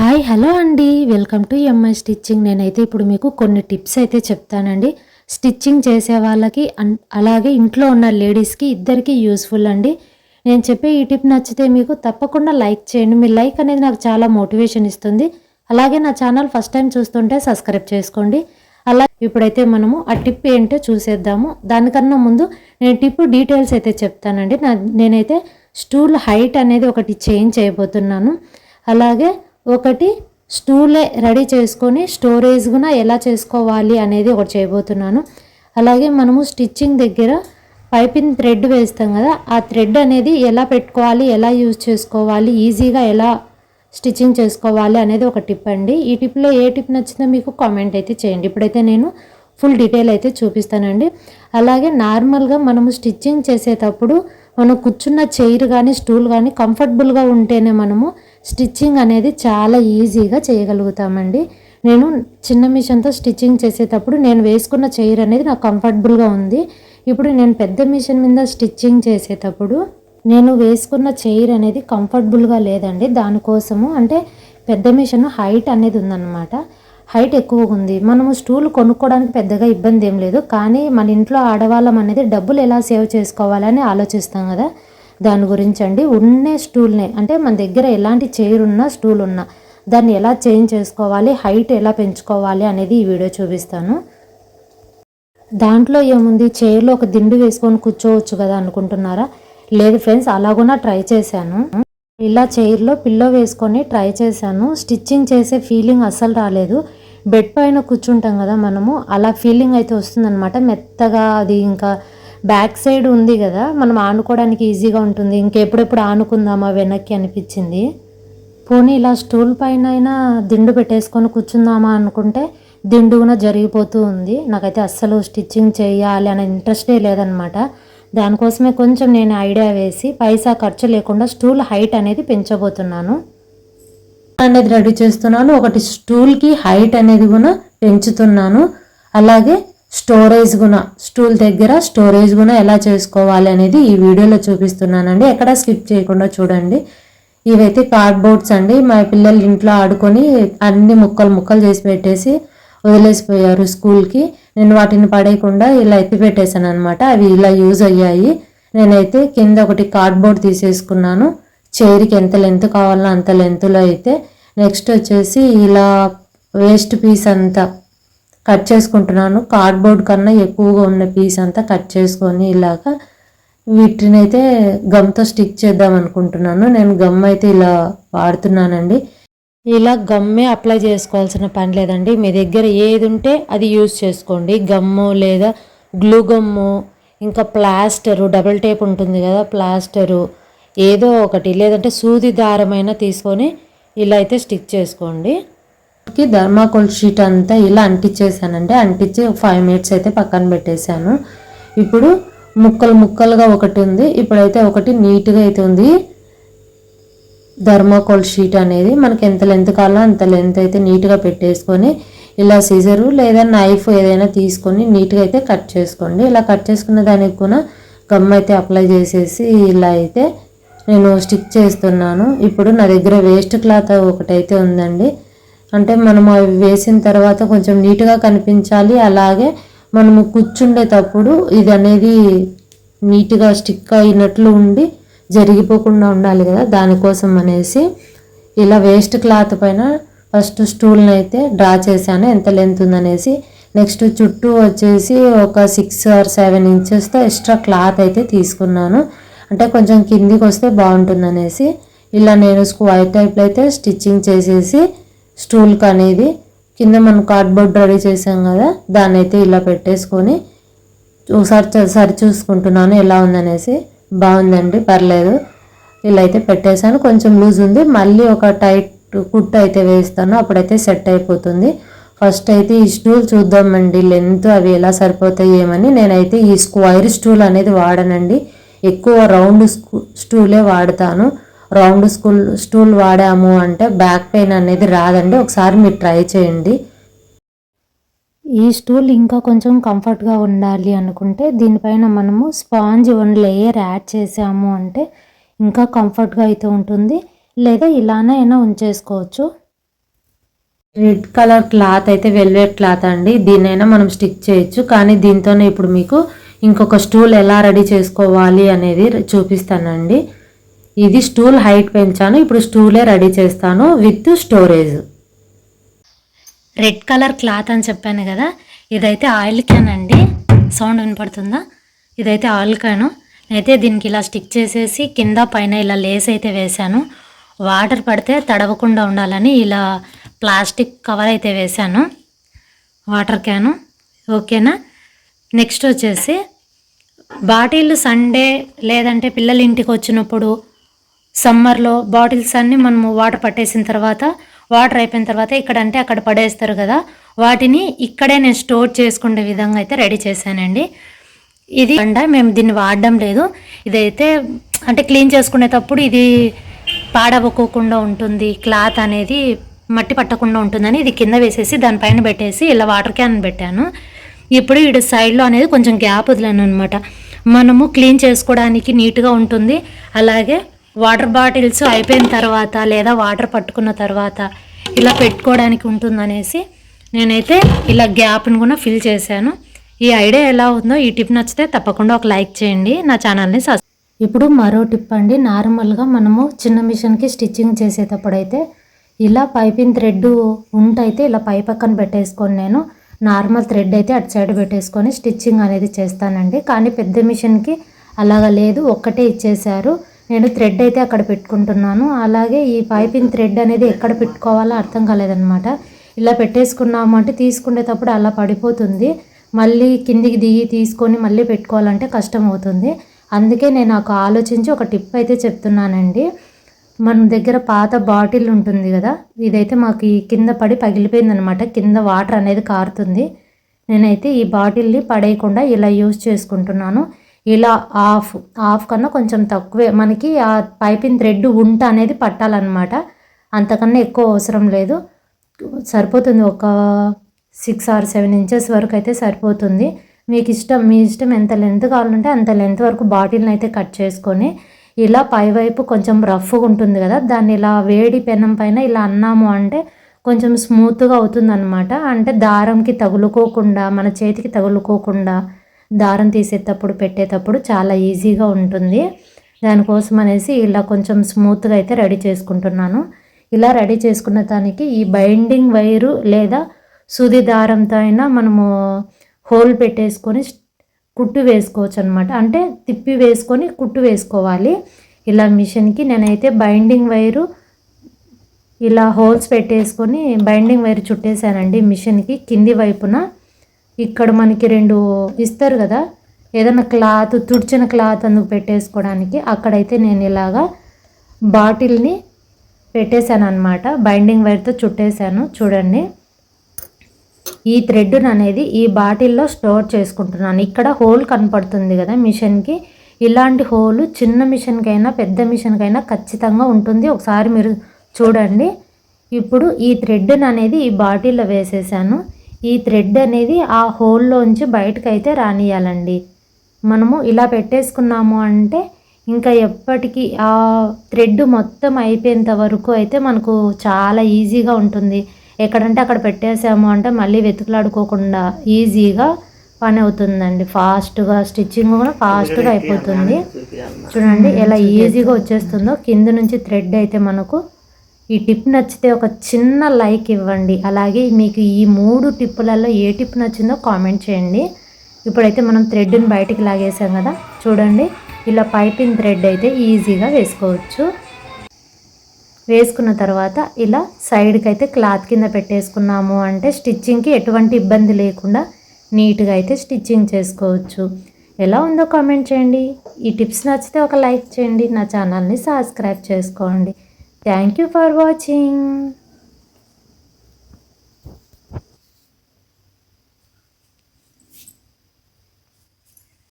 Hi hello అండి. Welcome to MI stitching. నేనైతే ఇప్పుడు మీకు కొన్ని టిప్స్ అయితే చెప్తానండి. స్టిచ్చింగ్ చేసే వాళ్ళకి అన్- అలాగే ఇంట్లో ఉన్న లేడీస్కి ఇద్దరికి యూస్ఫుల్ అండి. నేను చెప్పే ఈ టిప్ నచ్చితే మీకు తప్పకుండా లైక్ చేయండి. మీ లైక్ అనేది నాకు చాలా మోటివేషన్ ఇస్తుంది. అలాగే నా ఛానల్ ఫస్ట్ టైం చూస్తుంటే సబ్స్క్రైబ్ చేసుకోండి. అలా ఇప్పుడైతే మనము ఆ టిప్ ఏంటో చూసేద్దాము. దానికన్నా ముందు నేను టిప్ డీటెయిల్స్ అయితే చెప్తానండి. నా నేనైతే స్టూల్ హైట్ అనేది ఒకటి చేంజ్ చేయబోతున్నాను. అలాగే ఒకటి స్టూలే రెడీ చేసుకొని స్టోరేజ్ కూడా ఎలా చేసుకోవాలి అనేది ఒకటి చేయబోతున్నాను. అలాగే మనము స్టిచ్చింగ్ దగ్గర పైపింగ్ థ్రెడ్ వేస్తాం కదా ఆ థ్రెడ్ అనేది ఎలా పెట్టుకోవాలి ఎలా యూజ్ చేసుకోవాలి ఈజీగా ఎలా స్టిచ్చింగ్ చేసుకోవాలి అనేది ఒక టిప్ అండి. ఈ టిప్లో ఏ టిప్ నచ్చిందో మీకు కామెంట్ అయితే చేయండి. ఇప్పుడైతే నేను ఫుల్ డీటెయిల్ అయితే చూపిస్తానండి. అలాగే నార్మల్గా మనము స్టిచ్చింగ్ చేసేటప్పుడు మనం కూర్చున్న చైర్ కానీ స్టూల్ కానీ కంఫర్టబుల్గా ఉంటేనే మనము స్టిచ్చింగ్ అనేది చాలా ఈజీగా చేయగలుగుతామండి. నేను చిన్న మిషన్తో స్టిచ్చింగ్ చేసేటప్పుడు నేను వేసుకున్న చైర్ అనేది నాకు కంఫర్టబుల్గా ఉంది. ఇప్పుడు నేను పెద్ద మిషన్ మీద స్టిచ్చింగ్ చేసేటప్పుడు నేను వేసుకున్న చైర్ అనేది కంఫర్టబుల్గా లేదండి. దానికోసము అంటే పెద్ద మిషన్ హైట్ అనేది ఉందన్నమాట. హైట్ ఎక్కువగా ఉంది. మనము స్టూల్ కొనుక్కోవడానికి పెద్దగా ఇబ్బంది ఏం లేదు. కానీ మన ఇంట్లో ఆడవాళ్ళం అనేది డబ్బులు ఎలా సేవ్ చేసుకోవాలని ఆలోచిస్తాం కదా. దాని గురించి అండి. ఉన్నే స్టూల్నే అంటే మన దగ్గర ఎలాంటి చైర్ ఉన్నా స్టూల్ ఉన్నా దాన్ని ఎలా చేంజ్ చేసుకోవాలి హైట్ ఎలా పెంచుకోవాలి అనేది ఈ వీడియో చూపిస్తాను. దాంట్లో ఏముంది? చైర్లో ఒక దిండు వేసుకొని కూర్చోవచ్చు కదా అనుకుంటున్నారా? లేదు ఫ్రెండ్స్ అలా కూడా ట్రై చేశాను. ఇలా చైర్లో పిల్లో వేసుకొని ట్రై చేశాను. స్టిచ్చింగ్ చేసే ఫీలింగ్ అస్సలు రాలేదు. బెడ్ పైన కూర్చుంటాం కదా మనము అలా ఫీలింగ్ అయితే వస్తుందన్నమాట. మెత్తగా అది ఇంకా బ్యాక్ సైడ్ ఉంది కదా మనం ఆనుకోవడానికి ఈజీగా ఉంటుంది. ఇంకెప్పుడెప్పుడు ఆనుకుందామా వెనక్కి అనిపించింది. పోనీ ఇలా స్టూల్ పైన అయినా దిండు పెట్టేసుకొని కూర్చుందామా అనుకుంటే దిండు కూడా జరిగిపోతూ ఉంది. నాకైతే అస్సలు స్టిచ్చింగ్ చేయాలి అనే ఇంట్రెస్టే లేదనమాట దానికోసమే కొంచెం నేను ఐడియా వేసి పైసా ఖర్చు లేకుండా స్టూల్ హైట్ అనేది పెంచబోతున్నాను. అనేది రెడీ చేస్తున్నాను. ఒకటి స్టూల్కి హైట్ అనేది కూడా పెంచుతున్నాను. అలాగే స్టోరేజ్ కూడా స్టూల్ దగ్గర స్టోరేజ్ కూడా ఎలా చేసుకోవాలి అనేది ఈ వీడియోలో చూపిస్తున్నానండి. ఎక్కడ స్కిప్ చేయకుండా చూడండి. ఇవైతే కార్డ్బోర్డ్స్ అండి. మా పిల్లలు ఇంట్లో ఆడుకొని అన్ని ముక్కలు ముక్కలు చేసి పెట్టేసి వదిలేసిపోయారు స్కూల్కి నేను వాటిని పడేయకుండా ఇలా ఎత్తి పెట్టేశాను అనమాట అవి ఇలా యూజ్ అయ్యాయి. నేనైతే కింద ఒకటి కార్డ్బోర్డ్ తీసేసుకున్నాను. చైర్కి ఎంత లెంత్ కావాలో అంత లెంత్లో అయితే నెక్స్ట్ వచ్చేసి ఇలా వేస్ట్ పీస్ అంతా కట్ చేసుకుంటున్నాను. కార్డ్బోర్డ్ కన్నా ఎక్కువగా ఉన్న పీస్ అంతా కట్ చేసుకొని ఇలాగా వీటిని అయితే గమ్తో స్టిక్ చేద్దాం అనుకుంటున్నాను. నేను గమ్ అయితే ఇలా వాడుతున్నానండి. ఇలా గమ్మే అప్లై చేసుకోవాల్సిన పని లేదండి. మీ దగ్గర ఏది ఉంటే అది యూజ్ చేసుకోండి. గమ్ము లేదా గ్లూ గమ్ము ఇంకా ప్లాస్టరు డబుల్ టేప్ ఉంటుంది కదా ప్లాస్టరు ఏదో ఒకటి లేదంటే సూది దారమైనా తీసుకొని ఇలా అయితే స్టిచ్ చేసుకోండి. కి ధర్మాకోల్ షీట్ అంతా ఇలా అంటించేసానండి అంటించి ఫైవ్ మినిట్స్ అయితే పక్కన పెట్టేశాను. ఇప్పుడు ముక్కలు ముక్కలుగా ఒకటి ఉంది. ఇప్పుడైతే ఒకటి నీట్గా అయితే ఉంది. ధర్మాకోల్ షీట్ అనేది మనకి ఎంత లెంత్ కావాలో అంత లెంత్ అయితే నీట్గా పెట్టేసుకొని ఇలా సిజరు లేదా నైఫ్ ఏదైనా తీసుకొని నీట్గా అయితే కట్ చేసుకోండి. ఇలా కట్ చేసుకున్న దానికి కూడా గమ్ అయితే అప్లై చేసేసి ఇలా అయితే నేను స్టిక్ చేస్తున్నాను. ఇప్పుడు నా దగ్గర వేస్ట్ క్లాత్ ఒకటైతే ఉందండి. అంటే మనం అవి వేసిన తర్వాత కొంచెం నీట్గా కనిపించాలి. అలాగే మనము కూర్చుండేటప్పుడు ఇది అనేది నీట్గా స్టిక్ అయినట్లు ఉండి జరిగిపోకుండా ఉండాలి కదా దానికోసం అనేసి. ఇలా వేస్ట్ క్లాత్ పైన ఫస్ట్ స్టూల్ని అయితే డ్రా చేశాను. ఎంత లెంత్ ఉందనేసి. నెక్స్ట్ చుట్టూ వచ్చేసి ఒక సిక్స్ ఆర్ సెవెన్ ఇంచెస్తో ఎక్స్ట్రా క్లాత్ అయితే తీసుకున్నాను. అంటే కొంచెం కిందికి వస్తే బాగుంటుంది అనేసి ఇలా నేను స్క్వైర్ టైప్లో అయితే స్టిచ్చింగ్ చేసేసి స్టూల్కి అనేది కింద మనం కార్డ్బోర్డ్ రెడీ చేసాం కదా దాన్ని అయితే ఇలా పెట్టేసుకొని ఒకసారి సరి చూసుకుంటున్నాను ఎలా ఉందనేసి. బాగుందండి పర్లేదు. ఇలా అయితే పెట్టేశాను. కొంచెం లూజ్ ఉంది. మళ్ళీ ఒక టైట్ కుట్ అయితే వేస్తాను. అప్పుడైతే సెట్ అయిపోతుంది. ఫస్ట్ అయితే ఈ స్టూల్ చూద్దామండి. లెంత్ అవి ఎలా సరిపోతాయి ఏమని నేనైతే ఈ స్క్వైర్ స్టూల్ అనేది వాడనండి. ఎక్కువ రౌండ్ స్టూలే వాడతాను. రౌండ్ స్కూల్ స్టూల్ వాడాము అంటే బ్యాక్ పెయిన్ అనేది రాదండి. ఒకసారి మీరు ట్రై చేయండి. ఈ స్టూల్ ఇంకా కొంచెం కంఫర్ట్గా ఉండాలి అనుకుంటే దీనిపైన మనము స్పాంజ్ వన్ లేయర్ యాడ్ చేసాము అంటే ఇంకా కంఫర్ట్గా అయితే ఉంటుంది. లేదా ఇలానే అయినా ఉంచేసుకోవచ్చు. రెడ్ కలర్ క్లాత్ అయితే వెల్వెట్ క్లాత్ అండి. దీనైనా మనం స్టిక్ చేయొచ్చు. కానీ దీంతోనే ఇప్పుడు మీకు ఇంకొక స్టూల్ ఎలా రెడీ చేసుకోవాలి అనేది చూపిస్తానండి. ఇది స్టూల్ హైట్ పెంచాను. ఇప్పుడు స్టూలే రెడీ చేస్తాను with storage red colour cloth అని చెప్పాను కదా. ఇదైతే ఆయిల్ క్యాన్ అండి. సౌండ్ వినపడుతుందా? ఇదైతే ఆయిల్ క్యాను నేనైతే దీనికి ఇలా స్టిక్ చేసేసి కింద పైన ఇలా లేస్ అయితే వేశాను. వాటర్ పడితే తడవకుండా ఉండాలని ఇలా ప్లాస్టిక్ కవర్ అయితే వేశాను. వాటర్ క్యాను ఓకేనా నెక్స్ట్ వచ్చేసి బాటిల్ సండే లేదంటే పిల్లలు ఇంటికి వచ్చినప్పుడు సమ్మర్లో బాటిల్స్ అన్నీ మనము వాటర్ పట్టేసిన తర్వాత వాటర్ అయిపోయిన తర్వాత ఇక్కడ అంటే అక్కడ పడేస్తారు కదా. వాటిని ఇక్కడే నేను స్టోర్ చేసుకునే విధంగా అయితే రెడీ చేశానండి. ఇది అండ మేము దీన్ని వాడడం లేదు. ఇదైతే అంటే క్లీన్ చేసుకునేటప్పుడు ఇది పాడవకోకుండా ఉంటుంది. క్లాత్ అనేది మట్టి పట్టకుండా ఉంటుందని ఇది కింద వేసేసి దానిపైన పెట్టేసి ఇలా వాటర్ క్యాన్ పెట్టాను. ఇప్పుడు ఇటు సైడ్లో అనేది కొంచెం గ్యాప్ వదిలాను అనమాట మనము క్లీన్ చేసుకోవడానికి నీట్గా ఉంటుంది. అలాగే వాటర్ బాటిల్స్ అయిపోయిన తర్వాత లేదా వాటర్ పట్టుకున్న తర్వాత ఇలా పెట్టుకోవడానికి ఉంటుందనేసి నేనైతే ఇలా గ్యాప్ని కూడా ఫిల్ చేశాను. ఈ ఐడియా ఎలా ఉందో ఈ టిప్ నచ్చితే తప్పకుండా ఒక లైక్ చేయండి. నా ఛానల్ని సబ్స్క్రైబ్ ఇప్పుడు మరో టిప్ అండి. నార్మల్గా మనము చిన్న మిషన్కి స్టిచ్చింగ్ చేసేటప్పుడు అయితే ఇలా పైపింగ్ థ్రెడ్ ఉంటైతే ఇలా పై పక్కన పెట్టేసుకొని నేను. నార్మల్ థ్రెడ్ అయితే అటు సైడ్ పెట్టేసుకొని స్టిచ్చింగ్ అనేది చేస్తానండి. కానీ పెద్ద మిషన్కి అలాగ లేదు. ఒక్కటే ఇచ్చేశారు. నేను థ్రెడ్ అయితే అక్కడ పెట్టుకుంటున్నాను. అలాగే ఈ పైపింగ్ థ్రెడ్ అనేది ఎక్కడ పెట్టుకోవాలో అర్థం కాలేదనమాట ఇలా పెట్టేసుకున్నాము అంటే తీసుకునేటప్పుడు అలా పడిపోతుంది. మళ్ళీ కిందికి దిగి తీసుకొని మళ్ళీ పెట్టుకోవాలంటే కష్టం అవుతుంది. అందుకే నేను ఒక ఆలోచించి ఒక టిప్ అయితే చెప్తున్నానండి. మన దగ్గర పాత బాటిల్ ఉంటుంది కదా ఇదైతే మాకు ఈ కింద పడి పగిలిపోయింది అనమాట కింద వాటర్ అనేది కారుతుంది. నేనైతే ఈ బాటిల్ని పడేయకుండా ఇలా యూజ్ చేసుకుంటున్నాను. ఇలా ఆఫ్ ఆఫ్ కన్నా కొంచెం తక్కువే. మనకి ఆ పైపింగ్ థ్రెడ్ ఉంట అనేది పట్టాలన్నమాట. అంతకన్నా ఎక్కువ అవసరం లేదు. సరిపోతుంది. ఒక సిక్స్ ఆర్ సెవెన్ ఇంచెస్ వరకు అయితే సరిపోతుంది. మీకు ఇష్టం మీ ఇష్టం ఎంత లెంత్ కావాలంటే అంత లెంత్ వరకు బాటిల్ని అయితే కట్ చేసుకొని ఇలా పైవైపు కొంచెం రఫ్గా ఉంటుంది కదా దాన్ని ఇలా వేడి పెనం పైన ఇలా అన్నాము అంటే కొంచెం స్మూత్గా అవుతుంది అనమాట అంటే దారంకి తగులుకోకుండా మన చేతికి తగులుకోకుండా దారం తీసేటప్పుడు పెట్టేటప్పుడు చాలా ఈజీగా ఉంటుంది. దానికోసం అనేసి ఇలా కొంచెం స్మూత్గా అయితే రెడీ చేసుకుంటున్నాను. ఇలా రెడీ చేసుకున్న దానికి ఈ బైండింగ్ వైరు లేదా సూది దారంతో అయినా మనము హోల్ పెట్టేసుకొని కుట్టు వేసుకోవచ్చు అనమాట అంటే తిప్పి వేసుకొని కుట్టు వేసుకోవాలి. ఇలా మిషన్కి నేనైతే బైండింగ్ వైరు ఇలా హోల్స్ పెట్టేసుకొని బైండింగ్ వైర్ చుట్టేసానండి మిషన్కి కింది వైపున. ఇక్కడ మనకి రెండు ఇస్తారు కదా ఏదైనా క్లాత్ తుడిచిన క్లాత్ అందుకు పెట్టేసుకోవడానికి అక్కడైతే నేను ఇలాగా బాటిల్ని పెట్టేశాను అనమాట బైండింగ్ వైర్తో చుట్టేశాను. చూడండి. ఈ థ్రెడ్ అనేది ఈ బాటిల్లో స్టోర్ చేసుకుంటున్నాను. ఇక్కడ హోల్ కనపడుతుంది కదా మిషన్కి. ఇలాంటి హోల్ చిన్న మిషన్కైనా పెద్ద మిషన్కైనా ఖచ్చితంగా ఉంటుంది. ఒకసారి మీరు చూడండి. ఇప్పుడు ఈ థ్రెడ్ని అనేది ఈ బాటిల్లో వేసేసాను. ఈ థ్రెడ్ అనేది ఆ హోల్లోంచి బయటకు అయితే రానియాలండి మనము ఇలా పెట్టేసుకున్నాము అంటే ఇంకా ఎప్పటికీ ఆ థ్రెడ్ మొత్తం అయిపోయేంత వరకు అయితే మనకు చాలా ఈజీగా ఉంటుంది. ఎక్కడంటే అక్కడ పెట్టేసాము అంటే మళ్ళీ వెతుకులాడుకోకుండా ఈజీగా పని అవుతుందండి. ఫాస్ట్గా స్టిచ్చింగ్ కూడా ఫాస్ట్గా అయిపోతుంది. చూడండి ఎలా ఈజీగా వచ్చేస్తుందో. కింద నుంచి థ్రెడ్ అయితే మనకు ఈ టిప్ నచ్చితే ఒక చిన్న లైక్ ఇవ్వండి. అలాగే మీకు ఈ మూడు టిప్పులలో ఏ టిప్ నచ్చిందో కామెంట్ చేయండి. ఇప్పుడైతే మనం థ్రెడ్ని బయటికి లాగేసాం కదా. చూడండి ఇలా పైపింగ్ థ్రెడ్ అయితే ఈజీగా వేసుకోవచ్చు. వేసుకున్న తర్వాత ఇలా సైడ్కి అయితే క్లాత్ కింద పెట్టేసుకున్నాము అంటే స్టిచ్చింగ్కి ఎటువంటి ఇబ్బంది లేకుండా నీట్గా అయితే స్టిచ్చింగ్ చేసుకోవచ్చు. ఎలా ఉందో కామెంట్ చేయండి. ఈ టిప్స్ నచ్చితే ఒక లైక్ చేయండి. నా ఛానల్ని సబ్స్క్రైబ్ చేసుకోండి. Thank you for watching.